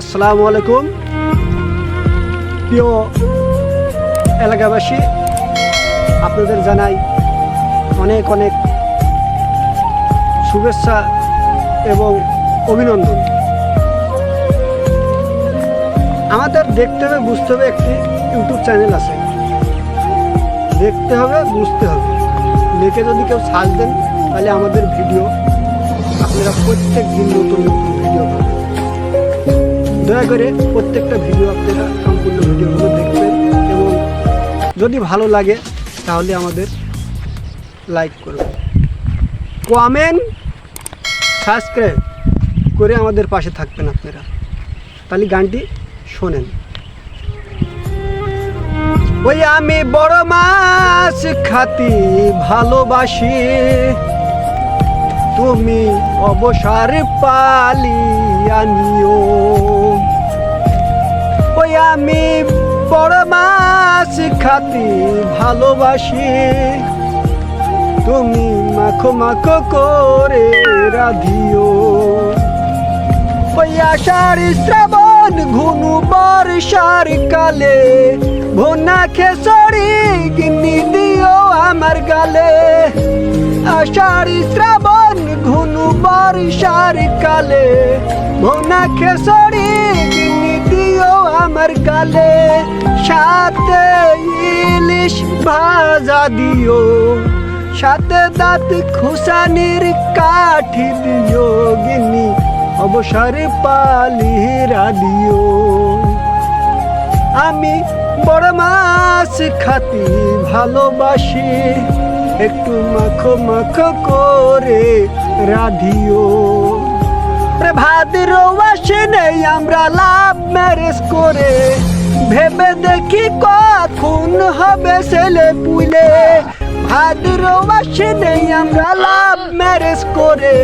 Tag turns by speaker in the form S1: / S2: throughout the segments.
S1: আসসালামু আলাইকুম। প্রিয় এলাকাবাসী, আপনাদের জানাই অনেক অনেক শুভেচ্ছা এবং অভিনন্দন। আমাদের দেখতে হবে, বুঝতে হবে একটি ইউটিউব চ্যানেল আছে। দেখতে হবে, বুঝতে হবে। দেখে যদি কেউ সার্চ দেন, তাহলে আমাদের ভিডিও, আপনারা প্রত্যেক দিন নতুন নতুন ভিডিও পাবেন। দয়া করে প্রত্যেকটা ভিডিও আপনারা সম্পূর্ণ ভিডিওগুলো দেখবেন এবং যদি ভালো লাগে, তাহলে আমাদের লাইক করবেন। কমেন্ট সাবস্ক্রাইব করে আমাদের পাশে থাকবেন আপনারা। তাহলে গানটি শোনেন। ওই আমি বড় মাছ খাতি ভালোবাসি, তুমি অবসর পালি আমি বড় খাতি ভালোবাসি। তুমি মাখো মাখো করে রাধিও। ওই আষাঢ় শ্রাবণ ঘুনু বর্ষার কালে, ভোনা খেসরি গিনি দিও আমার গালে। আষাঢ় শ্রাবণ ঘুনু বর্ষার কালে, ভোনা দিও আমার গালে সাথে ইলিশ ভাজা দিও, সাথে দাঁত খুসানির কাঠি দিও গিনি অবসর পালি রাদিও আমি বড় মাছ খাতি ভালোবাসি, একটু মাখো মাখো করে রাধিও। ভাদ্র নেই, আমরা লাভ ম্যারেজ করে। ভেবে দেখি কখন হবে ছেলে পুলে। ভাদ্র নেই, আমরা লাভ ম্যারেজ করে।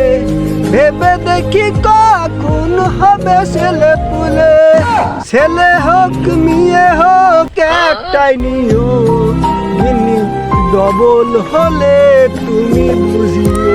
S1: ভেবে দেখি কখন হবে ছেলে পুলে। ছেলে হোক, মেয়ে হোক, একটাই নিও ডবল হলে তুমি বুঝিও।